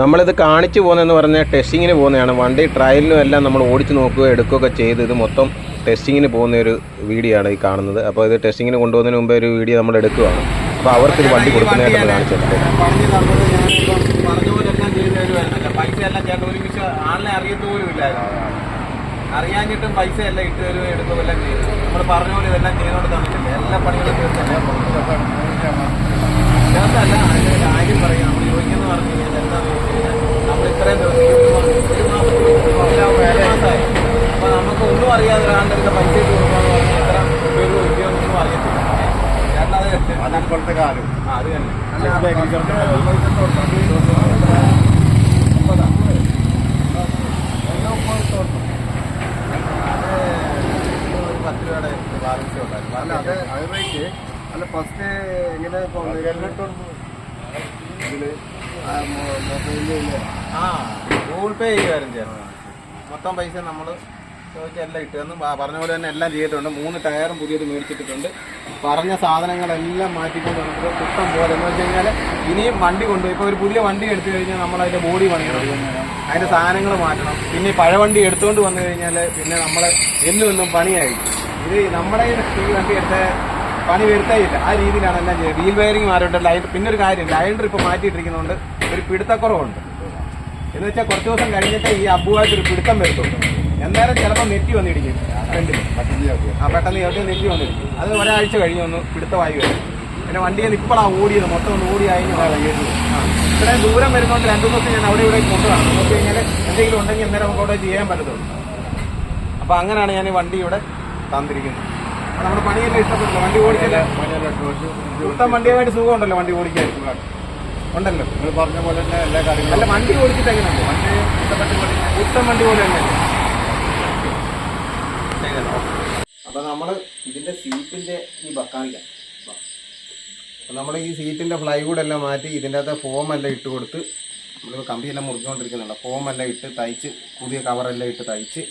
നമ്മളിത് കാണിച്ചു പോകുന്നതെന്ന് പറഞ്ഞാൽ ടെസ്റ്റിങ്ങിന് പോകുന്നതാണ്. വണ്ടി ട്രയലിനും എല്ലാം നമ്മൾ ഓടിച്ച് നോക്കുകയോ എടുക്കുകയൊക്കെ ചെയ്ത് ഇത് മൊത്തം ടെസ്റ്റിങ്ങിന് പോകുന്ന ഒരു വീഡിയോ ആണ് ഈ കാണുന്നത്. അപ്പോൾ ഇത് ടെസ്റ്റിങ്ങിന് കൊണ്ടുപോകുന്നതിന് മുമ്പേ ഒരു വീഡിയോ നമ്മൾ എടുക്കുകയാണ്. അപ്പോൾ അവർക്ക് ഇത് വണ്ടി കൊടുക്കുന്നതായിട്ട് കാണിച്ചിട്ടുണ്ട് പോലും ഇല്ലായിരുന്നു. അറിയാഞ്ഞിട്ടും പൈസ എല്ലാം ഇട്ട് തരുകയും എടുക്കുകയും എല്ലാം ചെയ്തു. നമ്മൾ പറഞ്ഞ പോലെ ഇതെല്ലാം ചെയ്തുകൊണ്ട് തന്നിട്ടില്ല. എല്ലാ പണികളും ചേർത്തല്ല അതിന്റെ ഒരു കാര്യം പറയാം? നമ്മൾ ചോദിക്കുന്നത് പറഞ്ഞു കഴിഞ്ഞാൽ നമ്മൾ ഇത്രയും ദിവസം ഈ ഒരു മാസം ഒരു മാസം ഒരു മാസമായി അപ്പൊ നമുക്ക് ഒന്നും അറിയാതെ ഒരാളുടെ പൈസ ഇട്ട് കൊടുക്കാന്ന് പറഞ്ഞാൽ എത്ര ഉപയോഗം ഉപയോഗമൊന്നും അറിയത്തില്ല ചേട്ടൻ അത് അതിപ്പോഴത്തെ കാലം ആ, അത് തന്നെ. ഒരു പത്ത് രൂപയുടെ ബാലൻസ് ഉണ്ടായിരുന്നു. അല്ല അത് അത് റേറ്റ് അല്ല ഫസ്റ്റ് ഇങ്ങനെ ഇതിൽ മൊബൈലിൽ ആ ഗൂഗിൾ പേ ചെയ്യുമായിരുന്നു ചേട്ടൻ മൊത്തം പൈസ നമ്മൾ എല്ലാം ഇട്ട് തന്നു. പറഞ്ഞ പോലെ തന്നെ എല്ലാം ചെയ്തിട്ടുണ്ട്. മൂന്ന് ടയറും പുതിയത് മേടിച്ചിട്ടുണ്ട് പറഞ്ഞ സാധനങ്ങളെല്ലാം മാറ്റിക്കൊണ്ട് നമുക്ക് കുട്ടം പോലെ എന്ന് വെച്ച് കഴിഞ്ഞാൽ ഇനിയും വണ്ടി കൊണ്ടുപോയി. ഇപ്പോൾ ഒരു പുതിയ വണ്ടി എടുത്തു കഴിഞ്ഞാൽ നമ്മൾ അതിന്റെ ബോഡി പണിയണം അതിന്റെ സാധനങ്ങൾ മാറ്റണം. പിന്നെ പഴയ വണ്ടി എടുത്തുകൊണ്ട് വന്നു കഴിഞ്ഞാൽ പിന്നെ നമ്മൾ എന്നും എന്നും പണിയായിരിക്കും ഇത് നമ്മുടെ ഈ വണ്ടി എടുത്ത പണി വരുത്തേയില്ല ആ രീതിയിലാണ് എല്ലാം ചെയ്യുന്നത് വീൽ വയറിങ് മാറിയിട്ട് ലൈൻ പിന്നെ ഒരു കാര്യം ലൈൻഡർ ഇപ്പോൾ മാറ്റിയിട്ടിരിക്കുന്നതുകൊണ്ട് ഒരു പിടുത്തക്കുറവുണ്ട്. എന്ന് വെച്ചാൽ കുറച്ച് ദിവസം കഴിഞ്ഞിട്ട് ഈ അബുവായിട്ട് ഒരു പിടുത്തം വരുത്തുള്ളൂ എന്നേരം ചിലപ്പോൾ നെറ്റി ഫ്രണ്ടിൽ ആ പെട്ടെന്ന് ചേർത്ത് നെറ്റി വന്നിരിക്കും അത് ഒരാഴ്ച കഴിഞ്ഞ് ഒന്ന് പിടുത്തമായി വരും. പിന്നെ വണ്ടിയിൽ ഇപ്പോഴാണ് ഓടിയത്. മൊത്തം ഒന്ന് ഓടി ആ ഇത്രയും ദൂരം വരുന്നതുകൊണ്ട് രണ്ടു ദിവസം ഞാൻ അവിടെ ഇവിടെ കൊണ്ടുവരണം നോക്കി കഴിഞ്ഞാൽ എന്തെങ്കിലും ഉണ്ടെങ്കിൽ അന്നേരം നമുക്ക് അവിടെ ചെയ്യാൻ പറ്റത്തുള്ളൂ. അപ്പോൾ അങ്ങനെയാണ് ഞാൻ ഈ വണ്ടി ഇവിടെ തന്നിരിക്കുന്നത്. നമ്മുടെ പണിയെല്ലാം ഇഷ്ടപ്പെട്ടില്ല? വണ്ടി ഓടിച്ചില്ല? മൊത്തം വണ്ടിയുമായിട്ട് സുഖമുണ്ടല്ലോ വണ്ടി ഓടിക്കാൻ. ഉണ്ടല്ലോ. നിങ്ങൾ പറഞ്ഞ പോലെ തന്നെ എല്ലാ കാര്യങ്ങളും അല്ല വണ്ടി ഓടിച്ചിട്ട് എങ്ങനെയുണ്ട്? വണ്ടി വണ്ടി പോലെ തന്നെ അപ്പൊ നമ്മൾ ഇതിന്റെ സീറ്റിന്റെ ഈ ബക്കാണിക്കാം നമ്മൾ ഈ സീറ്റിന്റെ ഫ്ലൈവുഡ് എല്ലാം മാറ്റി ഇതിന്റെ അകത്ത് ഫോം എല്ലാം ഇട്ട് കൊടുത്ത് നമ്മൾ കമ്പിയെല്ലാം മുറിച്ചുകൊണ്ടിരിക്കുന്നുണ്ട് ഫോം എല്ലാം ഇട്ട് തയ്ച്ച് പുതിയ കവറെല്ലാം ഇട്ട് തയ്ച്ച്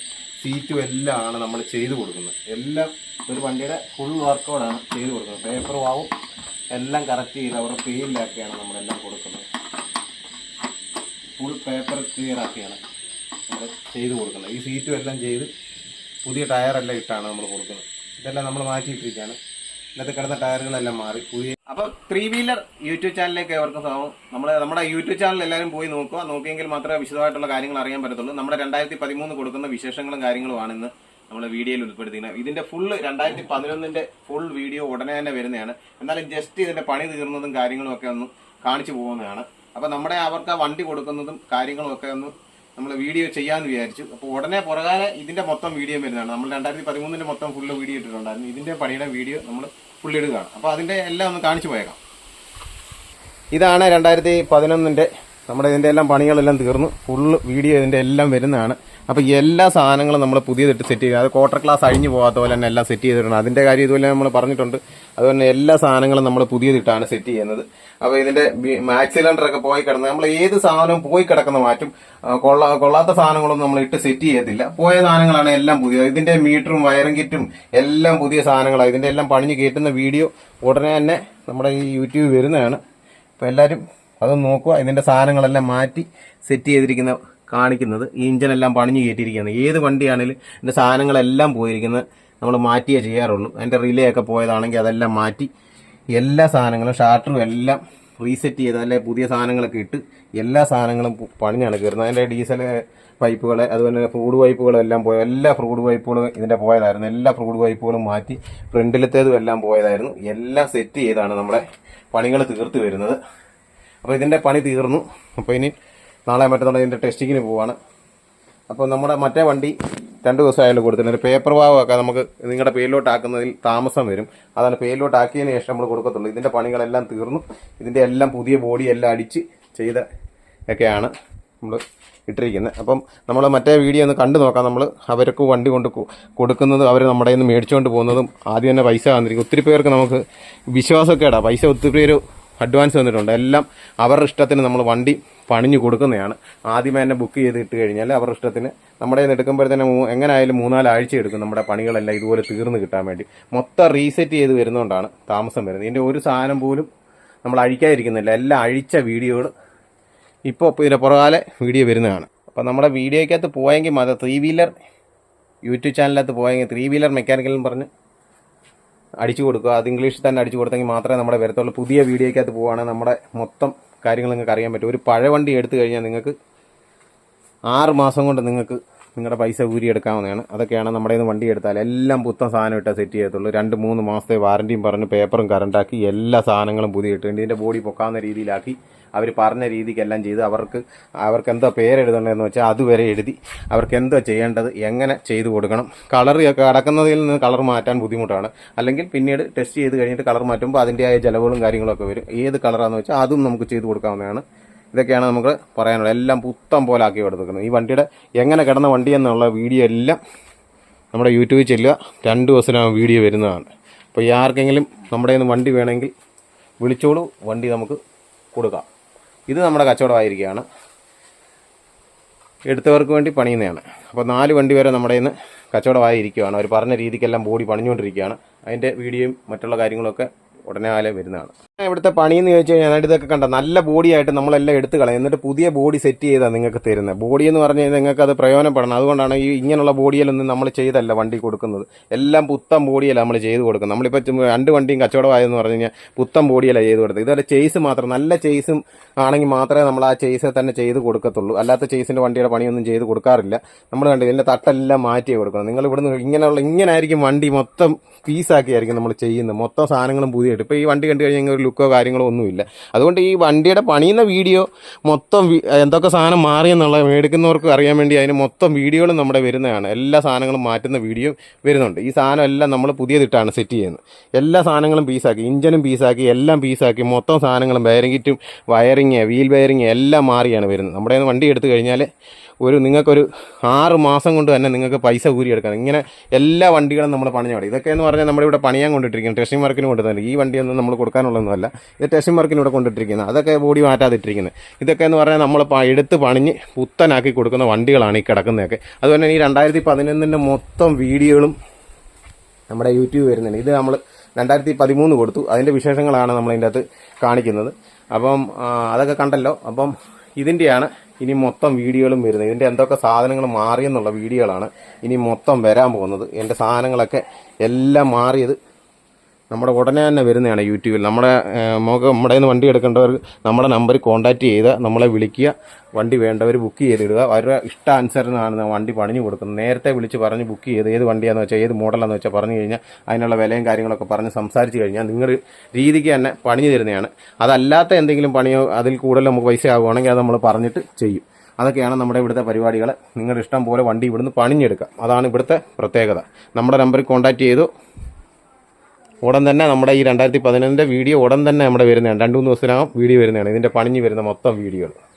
സീറ്റും എല്ലാം ആണ് നമ്മൾ ചെയ്ത് കൊടുക്കുന്നത്. എല്ലാം ഒരു വണ്ടിയുടെ ഫുൾ വർക്കൗട്ടാണ് ചെയ്ത് കൊടുക്കുന്നത്. പേപ്പർ വാവും എല്ലാം കറക്റ്റ് ചെയ്ത് അവരുടെ പേരിലാക്കിയാണ് നമ്മളെല്ലാം കൊടുക്കുന്നത്. ഫുൾ പേപ്പർ ക്ലിയർ ആക്കിയാണ് നമ്മൾ ചെയ്ത് കൊടുക്കുന്നത്. ഈ സീറ്റും എല്ലാം ചെയ്ത് പുതിയ ടയറെല്ലാം ഇട്ടാണ് നമ്മൾ കൊടുക്കുന്നത്. ഇതെല്ലാം നമ്മൾ മാറ്റിയിട്ടിരിക്കുകയാണ്. ഇന്നത്തെ കിടന്ന ടയറുകളെല്ലാം മാറി. പുതിയ അപ്പോൾ ത്രീ വീലർ യൂട്യൂബ് ചാനലിലേക്ക് അവർക്ക് സ്വാഗതം. നമ്മൾ നമ്മുടെ യൂട്യൂബ് ചാനൽ എല്ലാവരും പോയി നോക്കുക. നോക്കിയെങ്കിൽ മാത്രമേ വിശദമായിട്ടുള്ള കാര്യങ്ങൾ അറിയാൻ പറ്റത്തുള്ളൂ. നമ്മുടെ രണ്ടായിരത്തി പതിമൂന്ന് കൊടുക്കുന്ന വിശേഷങ്ങളും കാര്യങ്ങളുമാണ് ഇന്ന്. നമ്മുടെ വീഡിയോയിൽ ഉൾപ്പെടുത്തിയിരുന്നത് ഇതിന്റെ ഫുള്ള് രണ്ടായിരത്തി പതിനൊന്നിന്റെ ഫുൾ വീഡിയോ ഉടനെ തന്നെ വരുന്നതാണ്. എന്നാലും ജസ്റ്റ് ഇതിന്റെ പണി തീർന്നതും കാര്യങ്ങളും ഒക്കെ ഒന്ന് കാണിച്ചു പോകുന്നതാണ്. അപ്പൊ നമ്മുടെ അവർക്ക് ആ വണ്ടി കൊടുക്കുന്നതും കാര്യങ്ങളും ഒക്കെ ഒന്ന് നമ്മൾ വീഡിയോ ചെയ്യാമെന്ന് വിചാരിച്ചു. അപ്പോൾ ഉടനെ പുറകാലെ ഇതിന്റെ മൊത്തം വീഡിയോ വരുന്നതാണ്. നമ്മൾ രണ്ടായിരത്തി പതിമൂന്നിന്റെ മൊത്തം ഫുള്ള് വീഡിയോ ഇട്ടിട്ടുണ്ടായിരുന്നു. ഇതിന്റെ പണിയുടെ വീഡിയോ നമ്മൾ ഫുള്ള് ഇടുകയാണ്. അപ്പോൾ അതിന്റെ എല്ലാം ഒന്ന് കാണിച്ചു പോയേക്കാം. ഇതാണ് രണ്ടായിരത്തി പതിനൊന്നിന്റെ നമ്മുടെ ഇതിന്റെ എല്ലാം പണികളെല്ലാം തീർന്നു. ഫുള്ള് വീഡിയോ ഇതിന്റെ എല്ലാം വരുന്നതാണ്. അപ്പോൾ എല്ലാ സാധനങ്ങളും നമ്മൾ പുതിയതിട്ട് സെറ്റ് ചെയ്യുക അത് ക്വാർട്ടർ ക്ലാസ് അഴിഞ്ഞു പോകാത്ത പോലെ തന്നെ എല്ലാം സെറ്റ് ചെയ്തിട്ടുണ്ട്. അതിന്റെ കാര്യം ഇതുപോലെ നമ്മൾ പറഞ്ഞിട്ടുണ്ട്. അതുപോലെ എല്ലാ സാധനങ്ങളും നമ്മൾ പുതിയതിട്ടാണ് സെറ്റ് ചെയ്യുന്നത്. അപ്പോൾ ഇതിന്റെ മാക്സ് സിലിണ്ടറൊക്കെ പോയി കിടന്ന് നമ്മൾ ഏത് സാധനവും പോയി കിടക്കുന്ന മാറ്റും. കൊള്ള കൊള്ളാത്ത സാധനങ്ങളൊന്നും നമ്മൾ ഇട്ട് സെറ്റ് ചെയ്യത്തില്ല. പോയ സാധനങ്ങളാണ് എല്ലാം പുതിയ. ഇതിന്റെ മീറ്ററും വയറും കിറ്റും എല്ലാം പുതിയ സാധനങ്ങളാണ് ഇതിന്റെ എല്ലാം പണിഞ്ഞ് കയറ്റുന്ന വീഡിയോ ഉടനെ തന്നെ നമ്മുടെ ഈ യൂട്യൂബ് വരുന്നതാണ്. അപ്പോൾ എല്ലാവരും അത് നോക്കുക. ഇതിന്റെ സാധനങ്ങളെല്ലാം മാറ്റി സെറ്റ് ചെയ്തിരിക്കുന്ന കാണിക്കുന്നത്. ഈ ഇഞ്ചിനെല്ലാം പണിഞ്ഞു കയറ്റിയിരിക്കുന്നത് ഏത് വണ്ടിയാണെങ്കിലും ഇതിന്റെ സാധനങ്ങളെല്ലാം പോയിരിക്കുന്നത് നമ്മൾ മാറ്റിയേ ചെയ്യാറുള്ളൂ. അതിന്റെ റിലേ ഒക്കെ പോയതാണെങ്കിൽ അതെല്ലാം മാറ്റി എല്ലാ സാധനങ്ങളും ഷാർട്ടറും എല്ലാം റീസെറ്റ് ചെയ്ത് അല്ലെ പുതിയ സാധനങ്ങളൊക്കെ ഇട്ട് എല്ലാ സാധനങ്ങളും പണിഞ്ഞാണ് കയറുന്നത്. അതിന്റെ ഡീസൽ പൈപ്പുകൾ അതുപോലെ തന്നെ ഫ്രൂഡ് പൈപ്പുകളും എല്ലാം പോയ എല്ലാ ഫ്രൂഡ് പൈപ്പുകളും ഇതിന്റെ പോയതായിരുന്നു. എല്ലാ ഫ്രൂഡ് പൈപ്പുകളും മാറ്റി ഫ്രണ്ടിലത്തേതും എല്ലാം പോയതായിരുന്നു. എല്ലാം സെറ്റ് ചെയ്താണ് നമ്മുടെ പണികൾ തീർത്ത് വരുന്നത്. അപ്പോൾ ഇതിന്റെ പണി തീർന്നു. അപ്പോൾ ഇനി നാളെ മറ്റന്നാൾ ഇതിന്റെ ടെസ്റ്റിങ്ങിന് പോവാണ്. അപ്പോൾ നമ്മുടെ മറ്റേ വണ്ടി രണ്ട് ദിവസമായാലും കൊടുത്തിട്ടുണ്ട് പേപ്പർ വാവൊക്കെ നമുക്ക് നിങ്ങളുടെ പേരിലോട്ട് ആക്കുന്നതിൽ താമസം വരും. അതാണ് പേരിലോട്ട് ആക്കിയതിന് ശേഷം നമ്മൾ കൊടുക്കത്തുള്ളൂ. ഇതിന്റെ പണികളെല്ലാം തീർന്നു. ഇതിന്റെ എല്ലാം പുതിയ ബോഡി എല്ലാം അടിച്ച് ചെയ്ത ഒക്കെയാണ് നമ്മൾ ഇട്ടിരിക്കുന്നത് അപ്പം നമ്മൾ മറ്റേ വീഡിയോ ഒന്ന് കണ്ടു നോക്കാം. നമ്മൾ അവർക്ക് വണ്ടി കൊണ്ട് കൊടുക്കുന്നത് അവർ നമ്മുടെ നിന്ന് മേടിച്ചുകൊണ്ട് പോകുന്നതും ആദ്യം തന്നെ പൈസ വന്നിരിക്കും ഒത്തിരി പേർക്ക് നമുക്ക് വിശ്വാസമൊക്കെയാടാ പൈസ ഒത്തിരി പേര് അഡ്വാൻസ് തന്നിട്ടുണ്ട്. എല്ലാം അവരുടെ ഇഷ്ടത്തിന് നമ്മൾ വണ്ടി പണിഞ്ഞു കൊടുക്കുന്നതാണ്. ആദ്യമേ തന്നെ ബുക്ക് ചെയ്ത് ഇട്ട് കഴിഞ്ഞാൽ അവരുടെ ഇഷ്ടത്തിന് നമ്മുടെ നിന്ന് എടുക്കുമ്പോഴത്തേനും മൂ- എങ്ങനെയായാലും മൂന്നാൽ ആഴ്ച എടുക്കും. നമ്മുടെ പണികളെല്ലാം ഇതുപോലെ തീർന്ന് കിട്ടാൻ വേണ്ടി. മൊത്തം റീസെറ്റ് ചെയ്ത് വരുന്നതുകൊണ്ടാണ് താമസം വരുന്നത്. ഇതിന്റെ ഒരു സാധനം പോലും നമ്മൾ അഴിക്കാതിരിക്കുന്നില്ല. എല്ലാം അഴിച്ച വീഡിയോകൾ ഇപ്പോൾ ഇതിന്റെ പുറകാലെ വീഡിയോ വരുന്നതാണ്. അപ്പോൾ നമ്മുടെ വീഡിയോയ്ക്കകത്ത് പോയെങ്കിൽ മാത്രം ത്രീ വീലർ യൂട്യൂബ് ചാനലിനകത്ത് പോയെങ്കിൽ ത്രീ വീലർ മെക്കാനിക്കൽ എന്ന് പറഞ്ഞ് അടിച്ചു കൊടുക്കുക. അത് ഇംഗ്ലീഷിൽ തന്നെ അടിച്ചു കൊടുത്തെങ്കിൽ മാത്രമേ നമ്മുടെ വരത്തുള്ളൂ പുതിയ വീഡിയോയ്ക്കകത്ത് പോവുകയാണെങ്കിൽ നമ്മുടെ മൊത്തം കാര്യങ്ങൾ നിങ്ങൾക്ക് അറിയാൻ പറ്റും. ഒരു പഴവണ്ടി എടുത്തു കഴിഞ്ഞാൽ നിങ്ങൾക്ക് ആറ് മാസം കൊണ്ട് നിങ്ങൾക്ക് നിങ്ങളുടെ പൈസ ഊരിയെടുക്കാവുന്നതാണ് അതൊക്കെയാണ് നമ്മുടെ നിന്ന് വണ്ടി എടുത്താൽ എല്ലാം പുത്തൻ സാധനം ഇട്ടാൽ സെറ്റ് ചെയ്യത്തുള്ളൂ. രണ്ട് മൂന്ന് മാസത്തെ വാറണ്ടിയും പറഞ്ഞ് പേപ്പറും കറണ്ടാക്കി എല്ലാ സാധനങ്ങളും പുതിയ ഇട്ട് ഇതിന്റെ ബോഡി പൊക്കാവുന്ന രീതിയിലാക്കി അവർ പറഞ്ഞ രീതിക്കെല്ലാം ചെയ്ത് അവർക്ക് അവർക്ക് എന്തോ പേരെഴുതണമെന്ന് വെച്ചാൽ അതുവരെ എഴുതി അവർക്ക് എന്തോ ചെയ്യേണ്ടത് എങ്ങനെ ചെയ്തു കൊടുക്കണം. കളർ കടക്കുന്നതിൽ നിന്ന് കളർ മാറ്റാൻ ബുദ്ധിമുട്ടാണ്. അല്ലെങ്കിൽ പിന്നീട് ടെസ്റ്റ് ചെയ്ത് കഴിഞ്ഞിട്ട് കളർ മാറ്റുമ്പോൾ അതിന്റെതായ ചിലവുകളും കാര്യങ്ങളൊക്കെ വരും. ഏത് കളറാണെന്ന് വെച്ചാൽ അതും നമുക്ക് ചെയ്തു കൊടുക്കാവുന്നതാണ്. ഇതൊക്കെയാണ് നമുക്ക് പറയാനുള്ളത്. എല്ലാം പുത്തം പോലെ ആക്കി കൊടുത്തിരിക്കുന്നത് ഈ വണ്ടിയുടെ എങ്ങനെ കിടന്ന വണ്ടി എന്നുള്ള വീഡിയോ എല്ലാം നമ്മുടെ യൂട്യൂബിൽ ചെല്ലുക. രണ്ട് ദിവസത്തിനകം വീഡിയോ വരുന്നതാണ്. അപ്പോൾ ഈ ആർക്കെങ്കിലും നമ്മുടെ നിന്ന് വണ്ടി വേണമെങ്കിൽ വിളിച്ചോളൂ. വണ്ടി നമുക്ക് കൊടുക്കാം. ഇത് നമ്മുടെ കച്ചവടമായിരിക്കുകയാണ്. എടുത്തവർക്ക് വേണ്ടി പണിയുന്നതാണ്. അപ്പോൾ നാല് വണ്ടി വരെ നമ്മുടെ ഇന്ന് കച്ചവടമായിരിക്കുകയാണ്. അവർ പറഞ്ഞ രീതിക്കെല്ലാം ബോഡി പണിഞ്ഞുകൊണ്ടിരിക്കുകയാണ്. അതിന്റെ വീഡിയോയും മറ്റുള്ള കാര്യങ്ങളൊക്കെ ഉടനെ കാലം വരുന്നതാണ്. ഇവിടുത്തെ പണിയെന്ന് ചോദിച്ചു കഴിഞ്ഞാൽ ഇതൊക്കെ കണ്ട നല്ല ബോഡിയായിട്ട് നമ്മളെല്ലാം എടുത്തു കളയും. എന്നിട്ട് പുതിയ ബോഡി സെറ്റ് ചെയ്താൽ നിങ്ങൾക്ക് തരുന്നത്. ബോഡി എന്ന് പറഞ്ഞു കഴിഞ്ഞാൽ നിങ്ങൾക്ക് അത് പ്രയോജനപ്പെടണം. അതുകൊണ്ടാണ് ഈ ഇങ്ങനെയുള്ള ബോഡിയിലൊന്നും നമ്മൾ ചെയ്തല്ല വണ്ടി കൊടുക്കുന്നത്. എല്ലാം പുത്തൻ ബോഡിയല്ല നമ്മൾ ചെയ്ത് കൊടുക്കുന്നത്. നമ്മളിപ്പോൾ രണ്ട് വണ്ടിയും കച്ചവടമായെന്ന് പറഞ്ഞു കഴിഞ്ഞാൽ പുത്തൻ ബോഡിയല്ല ചെയ്ത് കൊടുത്തത്. ഇതുവരെ ചെയ്സ് മാത്രം. നല്ല ചെയ്സും ആണെങ്കിൽ മാത്രമേ നമ്മൾ ആ ചെയ്സ് തന്നെ ചെയ്ത് കൊടുക്കത്തുള്ളൂ. അല്ലാത്ത ചെയ്സിന്റെ വണ്ടിയുടെ പണിയൊന്നും ചെയ്ത് കൊടുക്കാറില്ല. നമ്മൾ കണ്ടു ഇതിന്റെ തട്ടെല്ലാം മാറ്റിയേ കൊടുക്കണം നിങ്ങൾ ഇവിടുന്ന് ഇങ്ങനെയുള്ള ഇങ്ങനെ ആയിരിക്കും വണ്ടി മൊത്തം പീസാക്കിയായിരിക്കും നമ്മൾ ചെയ്യുന്നത്. മൊത്തം സാധനങ്ങളും പുതിയ ഇപ്പോൾ ഈ വണ്ടി കണ്ടു കഴിഞ്ഞാൽ ലുക്കോ കാര്യങ്ങളോ ഒന്നുമില്ല. അതുകൊണ്ട് ഈ വണ്ടിയുടെ പണിയുന്ന വീഡിയോ മൊത്തം എന്തൊക്കെ സാധനം മാറിയെന്നുള്ള മേടിക്കുന്നവർക്ക് അറിയാൻ വേണ്ടി അതിന് മൊത്തം വീഡിയോകളും നമ്മുടെ വരുന്നതാണ്. എല്ലാ സാധനങ്ങളും മാറ്റുന്ന വീഡിയോ വരുന്നുണ്ട്. ഈ സാധനം എല്ലാം നമ്മൾ പുതിയതിട്ടാണ് സെറ്റ് ചെയ്യുന്നത്. എല്ലാ സാധനങ്ങളും പീസാക്കി ഇഞ്ചനും പീസാക്കി എല്ലാം പീസാക്കി മൊത്തം സാധനങ്ങളും ബെയറിംഗ് കിറ്റും വയറിങ് വീൽ ബെയറിങ് എല്ലാം മാറിയാണ് വരുന്നത്. നമ്മുടെ വണ്ടി എടുത്തു കഴിഞ്ഞാൽ ഒരു നിങ്ങൾക്കൊരു ആറ് മാസം കൊണ്ട് തന്നെ നിങ്ങൾക്ക് പൈസ ഊരിയെടുക്കാൻ ഇങ്ങനെ എല്ലാ വണ്ടികളും നമ്മൾ പണിഞ്ഞു കൊടുക്കും ഇതൊക്കെ എന്ന് പറഞ്ഞാൽ നമ്മുടെ ഇവിടെ പണിയാൻ കൊണ്ടിട്ടിരിക്കുന്നത് ടെസ്റ്റിംഗ് വർക്കിന് കൊണ്ടുതന്നെ. ഈ വണ്ടിയൊന്നും നമ്മൾ കൊടുക്കാനുള്ളതൊന്നുമല്ല ഇത് ടെസ്റ്റിംഗ് വർക്കിന് ഇവിടെ കൊണ്ടിട്ടിരിക്കുന്നത് അതൊക്കെ ബോഡി മാറ്റാതിട്ടിരിക്കുന്നത് ഇതൊക്കെ എന്ന് പറഞ്ഞാൽ നമ്മൾ എടുത്ത് പണിഞ്ഞ് പുത്തനാക്കി കൊടുക്കുന്ന വണ്ടികളാണ് ഈ കിടക്കുന്നതൊക്കെ. അതുപോലെ തന്നെ ഈ രണ്ടായിരത്തി പതിനൊന്നിന്റെ മൊത്തം വീഡിയോകളും നമ്മുടെ യൂട്യൂബ് വരുന്നുണ്ട്. ഇത് നമ്മൾ രണ്ടായിരത്തി പതിമൂന്ന് കൊടുത്തു. അതിന്റെ വിശേഷങ്ങളാണ് നമ്മൾ ഇതിന്റെ അകത്ത് കാണിക്കുന്നത്. അപ്പം അതൊക്കെ കണ്ടല്ലോ. അപ്പം ഇതിന്റെയാണ് ഇനി മൊത്തം വീഡിയോകളും വരുന്നത്. ഇതിന്റെ എന്തൊക്കെ സാധനങ്ങൾ മാറിയെന്നുള്ള വീഡിയോകളാണ് ഇനി മൊത്തം വരാൻ പോകുന്നത്. എന്റെ സാധനങ്ങളൊക്കെ എല്ലാം മാറിയത് നമ്മുടെ ഉടനെ തന്നെ വരുന്നതാണ് യൂട്യൂബിൽ. നമ്മുടെ നമുക്ക് നമ്മുടെ നിന്ന് വണ്ടി എടുക്കേണ്ടവർ നമ്മുടെ നമ്പറിൽ കോൺടാക്റ്റ് ചെയ്ത് നമ്മളെ വിളിക്കുക. വണ്ടി വേണ്ടവർ ബുക്ക് ചെയ്തിടുക. അവരുടെ ഇഷ്ടാനുസരണമാണ് വണ്ടി പണിഞ്ഞു കൊടുക്കുന്നത്. നേരത്തെ വിളിച്ച് പറഞ്ഞ് ബുക്ക് ചെയ്ത് ഏത് വണ്ടിയാണെന്ന് വെച്ചാൽ ഏത് മോഡലാണെന്ന് വെച്ചാൽ പറഞ്ഞു കഴിഞ്ഞാൽ അതിനുള്ള വിലയും കാര്യങ്ങളൊക്കെ പറഞ്ഞ് സംസാരിച്ച് കഴിഞ്ഞാൽ നിങ്ങൾ രീതിക്ക് തന്നെ പണിഞ്ഞു തരുന്നതാണ്. അതല്ലാത്ത എന്തെങ്കിലും പണിയോ അതിൽ കൂടുതൽ നമുക്ക് പൈസ ആകുവാണെങ്കിൽ അത് നമ്മൾ പറഞ്ഞിട്ട് ചെയ്യും. അതൊക്കെയാണ് നമ്മുടെ ഇവിടുത്തെ പരിപാടികൾ നിങ്ങളുടെ ഇഷ്ടം പോലെ വണ്ടി ഇവിടുന്ന് പണിഞ്ഞെടുക്കാം. അതാണ് ഇവിടുത്തെ പ്രത്യേകത. നമ്മുടെ നമ്പറിൽ കോൺടാക്റ്റ് ചെയ്തു. ഉടൻ തന്നെ നമ്മുടെ ഈ രണ്ടായിരത്തി പതിനൊന്നിന്റെ വീഡിയോ ഉടൻ തന്നെ നമ്മുടെ വരുന്നതാണ്. രണ്ട് മൂന്ന് ദിവസത്തിനകം വീഡിയോ വരുന്നതാണ്. ഇതിന്റെ പണിഞ്ഞ് വരുന്ന മൊത്തം വീഡിയോകൾ.